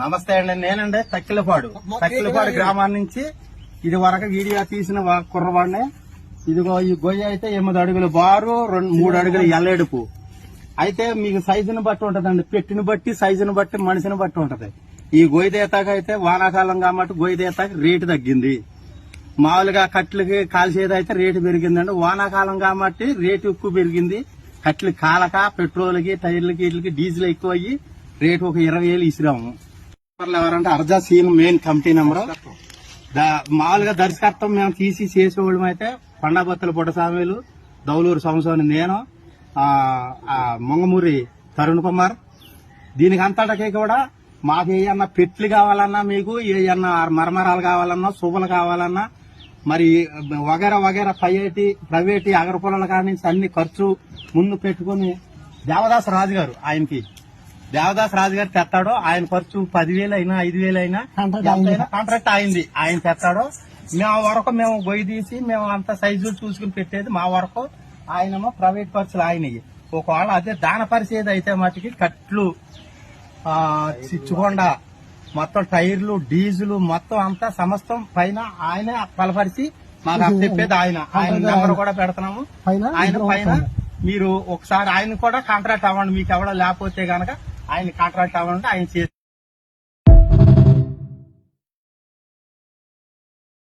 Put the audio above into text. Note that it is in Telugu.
నమస్తే అండి నేనండి తక్కిలపాడు. తక్కిలపాడు గ్రామాన్ని నుంచి ఇది వరకు వీడియో తీసిన కుర్రవాడిని. ఇదిగో ఈ గొయ్య అయితే ఎనిమిది అడుగులు బారు రెండు మూడు అడుగులు ఎల్లెడుపు. అయితే మీకు సైజుని బట్టి ఉంటదండి. పెట్టిని బట్టి సైజుని బట్టి మనిషిని బట్టి ఉంటది. ఈ గొయ్యి దేతాక అయితే వానాకాలం కాబట్టి గొయ్యి దేతాక రేటు తగ్గింది. మామూలుగా కట్లకి కాల్చేది అయితే రేటు పెరిగిందండి. వానాకాలం కాబట్టి రేటు ఎక్కువ పెరిగింది. కట్లు కాలక పెట్రోల్కి టైర్లకి వీటికి డీజిల్ ఎక్కువ అయ్యి రేటు ఒక ఇరవై వేలు ఇసిరాము. ఎవరంటే అర్జా సీన్ మెయిన్ కమిటీ నెంబర్. మామూలుగా దర్శకత్వం మేము తీసి చేసేవాళ్ళం అయితే కొండాబత్తల పుట్టస్వామిలు దౌలూరు సంవత్సరం నేను ఆ, మొంగమూరి తరుణ్ కుమార్. దీనికి అంతటికి కూడా మాకు ఏమన్నా పెట్లు కావాలన్నా మీకు ఏమన్నా మరమరాలు కావాలన్నా శుభలు కావాలన్నా మరి వగేర వగేర ప్రైవేటి ప్రైవేటి అగరపొలాల కానీ అన్ని ఖర్చు ముందు పెట్టుకుని దేవదాస్ రాజు గారు ఆయనకి దేవదాస్ రాజు గారు తెస్తాడు ఆయన ఖర్చు పదివేలు అయినా ఐదు వేలు అయినా కాంట్రాక్ట్ అయింది. ఆయన తెస్తాడు మేము వరకు మేము గొయ్యి తీసి మేము అంత సైజులు చూసుకుని పెట్టేది మా వరకు ఆయనేమో ప్రైవేట్ ఖర్చులు ఆయనవి. ఒకవేళ అదే దాన పరిచేది అయితే మటుకి కట్లు ఆ, చిచ్చుకొండ మొత్తం టైర్లు డీజిల్ మొత్తం అంతా సమస్తం పైన ఆయనే బలపరిచి మాకు చెప్పేది ఆయన. ఆయన నెంబర్ కూడా పెడుతున్నాము. ఆయన పైన మీరు ఒకసారి ఆయన కూడా కాంట్రాక్ట్ అవ్వండి. మీకు ఎవడో లేకపోతే గనక ఆయన కాంట్రాక్ట్ అవ్వండి ఆయన చేసి